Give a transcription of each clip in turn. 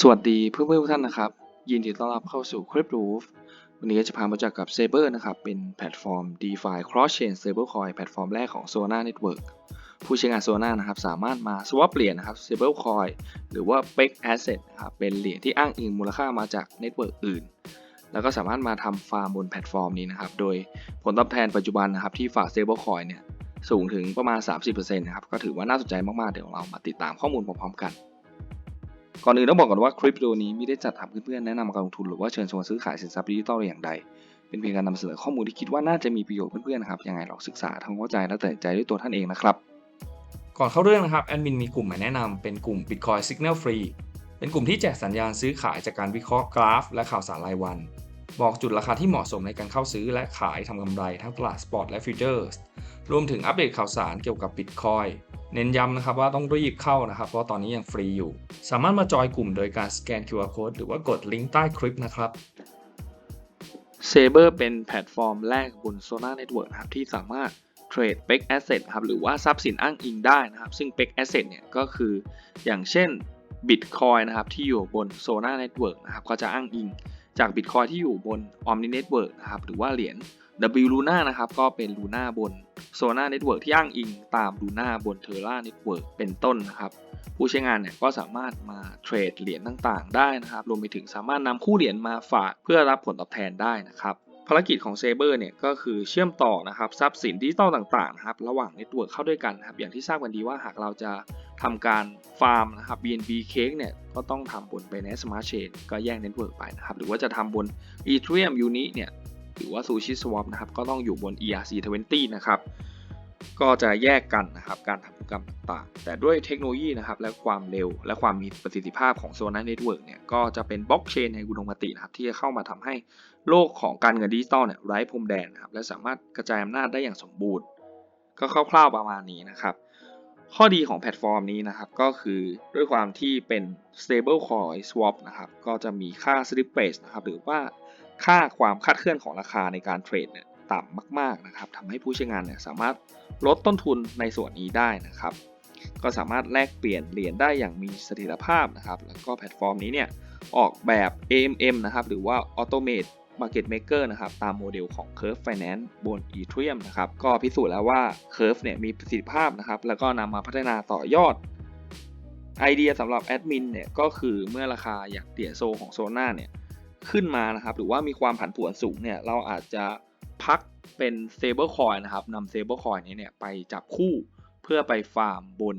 สวัสดีเพื่อนๆทุกท่านนะครับ ยินดีต้อนรับเข้าสู่ Cryptroof วันนี้ก็จะพามาจากกับ Saber นะครับ เป็นแพลตฟอร์ม DeFi Cross Chain Stablecoin แพลตฟอร์มแรกของ Solana Network ผู้ใช้งาน Solana นะครับ สามารถมา swap เหรียญนะครับ Stablecoin หรือว่า Peg Asset นะครับเป็นเหรียญที่อ้างอิงมูลค่ามาจากเน็ตเวิร์กอื่น แล้วก็สามารถมาทำฟาร์มบนแพลตฟอร์มนี้นะครับ โดยผลตอบแทนปัจจุบันนะครับที่ฝาก Stablecoin เนี่ยสูงถึงประมาณ 30%นะครับก็ถือว่าน่าสนใจมากๆเดี๋ยวเรามาติดตามข้อมูลพร้อมๆกัน ก่อนอื่นต้องบอกก่อนว่าคลิปวิดีโอนี้ไม่ได้จัดทำเพื่อนๆแนะนำการลงทุนหรือว่าเชิญชวนซื้อขายสินทรัพย์ดิจิทัลอย่างใด เป็นเพียงการนำเสนอข้อมูลที่คิดว่าน่าจะมีประโยชน์เพื่อนๆนะครับยังไงลองศึกษาทำความเข้าใจและตัดสินใจด้วยตัวท่านเองนะครับ ก่อนเข้าเรื่องนะครับแอดมินมีกลุ่มมาแนะนำเป็นกลุ่ม Bitcoin Signal Free เป็นกลุ่มที่แจกสัญญาณซื้อขายจากการวิเคราะห์กราฟ และข่าวสารรายวัน บอกจุดราคาที่เหมาะสมในการเข้าซื้อและขายทำกำไรทั้งตลาดสปอตและฟิวเจอร์สรวมถึงอัปเดตข่าวสารเกี่ยวกับ Bitcoin เน้นย้ำนะครับว่าต้องรีบเข้านะครับ เพราะตอนนี้ยังฟรีอยู่ สามารถมาจอยกลุ่มโดยการสแกน QR Code หรือว่ากดลิงก์ใต้คลิปนะครับ Saber เป็นแพลตฟอร์มแรกบน Sona Network นะครับที่สามารถเทรด Peg Asset ครับหรือว่าทรัพย์สินอ้างอิงได้นะครับ ซึ่ง Peg Asset เนี่ยก็คืออย่างเช่น Bitcoin นะครับที่อยู่บน Sona Network นะครับก็จะอ้างอิง จากบิตคอยที่อยู่บน Omni Network นะครับหรือว่าเหรียญ W Luna นะครับก็เป็น Luna บน Solana Network ที่อ้างอิงตาม Luna บน Terra Network เป็นต้นนะครับผู้ใช้งานเนี่ยก็สามารถมาเทรดเหรียญต่างๆ ได้นะครับรวมไปถึงสามารถนำคู่เหรียญมาฝากเพื่อรับผลตอบแทนได้นะครับ ภารกิจของ Saber เนี่ยก็คือเชื่อมต่อนะครับทรัพย์สินดิจิตอลต่างๆนะครับระหว่างเน็ตเวิร์กเข้าด้วยกันนะครับอย่างที่ทราบกันดีว่าหากเราจะทำการฟาร์มนะครับ BNB Cake เนี่ยก็ต้องทำบน Binance Smart Chain ก็แยกเน็ตเวิร์กไปนะครับหรือว่าจะทำบน Ethereum Uni เนี่ยหรือว่า Sushi Swap นะครับก็ต้องอยู่บน ERC20 นะครับ ก็จะแยกกันนะครับการทำธุรกรรมต่างๆ แต่ด้วยเทคโนโลยีนะครับและความเร็ว และความมีประสิทธิภาพของ Solana Network เนี่ยก็จะเป็นบล็อกเชนในอุดมคตินะครับที่จะเข้ามาทำให้โลกของการเงินดิจิตอลเนี่ยไร้พรมแดนนะครับและสามารถกระจายอำนาจได้อย่างสมบูรณ์ ก็คร่าวๆประมาณนี้นะครับข้อดีของแพลตฟอร์มนี้นะครับก็คือด้วยความที่เป็น stable coin swap นะครับก็จะมีค่า slippage นะครับหรือว่าค่าความคาดเคลื่อนของราคาในการเทรดเนี่ย ต่ำมากๆนะครับทำให้ผู้ใช้งานเนี่ยสามารถลดต้นทุนในส่วนนี้ได้นะครับ ก็สามารถแลกเปลี่ยนเหรียญได้อย่างมีเสถียรภาพนะครับ แล้วก็แพลตฟอร์มนี้เนี่ยออกแบบ AMM นะครับหรือว่า Automate Market Maker นะครับตามโมเดลของ Curve Finance บน Ethereum นะครับก็พิสูจน์แล้วว่า Curve เนี่ยมีประสิทธิภาพนะครับแล้วก็นำมาพัฒนาต่อยอดไอเดียสำหรับแอดมินเนี่ยก็คือเมื่อราคาอย่างเหรียโซของโซน่าเนี่ยขึ้นมานะครับหรือว่ามีความผันผวนสูงเนี่ยเราอาจจะ พักเป็น stable coin นะครับนำ stable coin นี้เนี่ยไปจับคู่เพื่อไปฟาร์มบน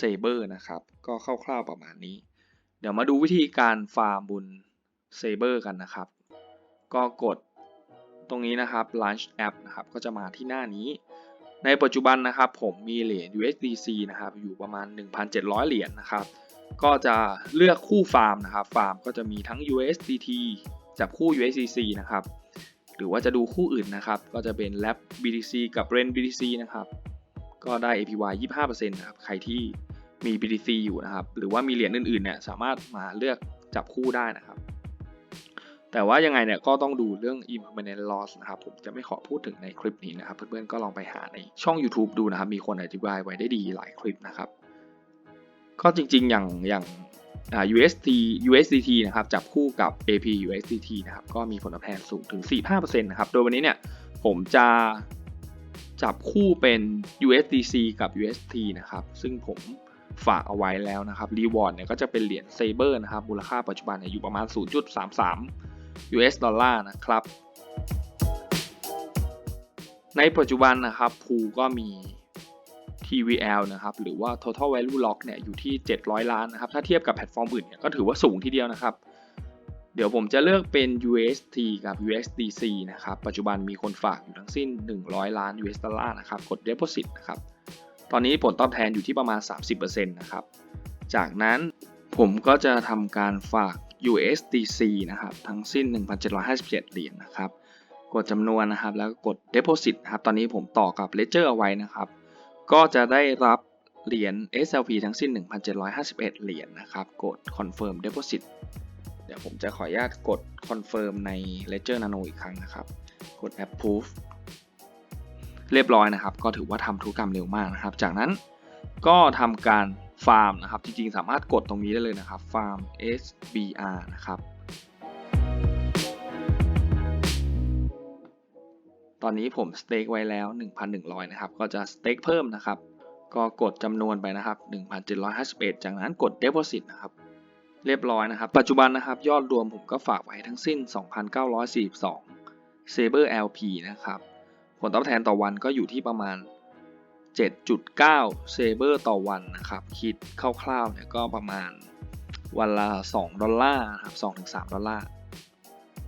Saber นะครับ ก็คร่าวๆประมาณนี้ เดี๋ยวมาดูวิธีการฟาร์มบน Saber กันนะครับ ก็กดตรงนี้นะครับ launch app นะครับ ก็จะมาที่หน้านี้ ในปัจจุบันนะครับผมมีเหรียญ USDC นะครับ อยู่ประมาณ 1,700 เหรียญนะครับ ก็จะเลือกคู่ฟาร์มนะครับ ฟาร์มก็จะมีทั้ง USDT จับคู่ USDC นะครับ หรือว่าจะดูคู่อื่นนะครับ ก็จะเป็น Lab BTC กับ Ren BTC นะครับ ก็ได้ APY 25%นะครับ ใครที่มี BTC อยู่นะครับ หรือว่ามีเหรียญอื่นๆเนี่ยสามารถมาเลือกจับคู่ได้นะครับ แต่ว่ายังไงเนี่ยก็ต้องดูเรื่อง impermanent loss นะครับ ผมจะไม่ขอพูดถึงในคลิปนี้นะครับ เพื่อนๆก็ลองไปหาในช่อง YouTube ดูนะครับ มีคนอธิบายไว้ได้ดีหลายคลิปนะครับ ก็จริงๆอย่างอย่าง UST USDT นะครับจับคู่กับ AP USDT นะครับก็มีผลตอบแทนสูงถึง 45%นะครับโดยวันนี้เนี่ยผมจะจับคู่เป็น USDC กับ UST นะครับซึ่งผมฝากเอาไว้แล้วนะครับ Reward เนี่ยก็จะเป็นเหรียญ Saber นะครับมูลค่าปัจจุบันอยู่ประมาณ 0.33 US ดอลลาร์นะครับ ในปัจจุบันนะครับพูก็มี TVL นะครับหรือว่า Total Value Lock เนี่ยอยู่ที่ 700 ล้านนะครับถ้าเทียบกับแพลตฟอร์มอื่นเนี่ยก็ถือว่าสูงทีเดียวนะครับ เดี๋ยวผมจะเลือกเป็น UST กับ USDC นะครับปัจจุบันมีคนฝากอยู่ทั้งสิ้น 100 ล้าน US ดอลลาร์นะครับกด Deposit นะครับตอนนี้ผลตอบแทนอยู่ที่ประมาณ 30%นะครับจากนั้นผมก็จะทำการฝาก USDC นะครับทั้งสิ้น 1,757 เหรียญนะครับกดจำนวนนะครับแล้วก็กด Deposit นะครับตอนนี้ผมต่อกับ Ledger เอาไว้นะครับ ก็จะได้รับเหรียญ SLP ทั้งสิ้น 1,751 เหรียญนะครับ กด Confirm Deposit เดี๋ยวผมจะขออนุญาตกด Confirm ใน Ledger Nano อีกครั้งนะครับ กด Approve เรียบร้อยนะครับ ก็ถือว่าทำธุรกรรมเร็วมากนะครับ จากนั้นก็ทำการฟาร์มนะครับ จริงๆ สามารถกดตรงนี้ได้เลยนะครับ ฟาร์ม SBR นะครับ ตอนนี้ผมสเต็กไว้แล้ว 1,100 นะครับ ก็จะสเต็กเพิ่มนะครับ ก็กดจำนวนไปนะครับ 1,751 จากนั้นกด Deposit นะครับ เรียบร้อยนะครับ ปัจจุบันนะครับ ยอดรวมผมก็ฝากไว้ทั้งสิ้น 2,942 Saber LP นะครับ ผลตอบแทนต่อวันก็อยู่ที่ประมาณ 7.9 Saber ต่อวันนะครับ คิดคร่าวๆเนี่ยก็ประมาณวันละ 2 ดอลลาร์นะครับ2-3 ดอลลาร์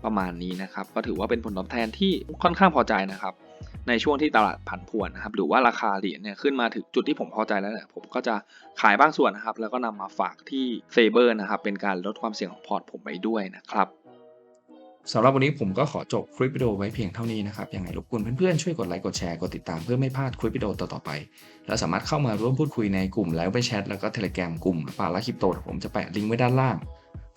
ประมาณนี้นะครับ ก็ถือว่าเป็นผลตอบแทนที่ค่อนข้างพอใจนะครับ ในช่วงที่ตลาดผันผวนนะครับ หรือว่าราคาเหรียญเนี่ยขึ้นมาถึงจุดที่ผมพอใจแล้วเนี่ยผมก็จะขายบางส่วนนะครับ แล้วก็นำมาฝากที่เซเบอร์นะครับ เป็นการลดความเสี่ยงของพอร์ตผมไปด้วยนะครับสำหรับวันนี้ผมก็ขอจบคลิปวิดีโอไว้เพียงเท่านี้นะครับ ยังไงรบกวนเพื่อนๆ ช่วยกดไลค์ กดแชร์ กดติดตามเพื่อไม่พลาดคลิปวิดีโอต่อๆไป และสามารถเข้ามาร่วมพูดคุยในกลุ่มแล้วไปแชทแล้วก็เทเล gram กลุ่มปาละคริปโตผมจะแปะลิงก์ไว้ด้านล่าง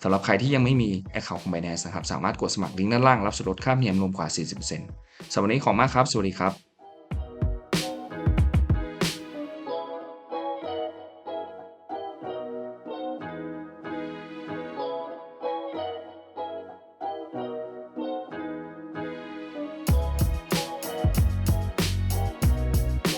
สำหรับใครที่ยังไม่มี Account ของ Binance นะครับ สามารถกดสมัครลิงก์ด้านล่างรับส่วนลดค่าธรรมเนียมรวมกว่า 40%สำหรับวันนี้ขอบมากครับ สวัสดีครับ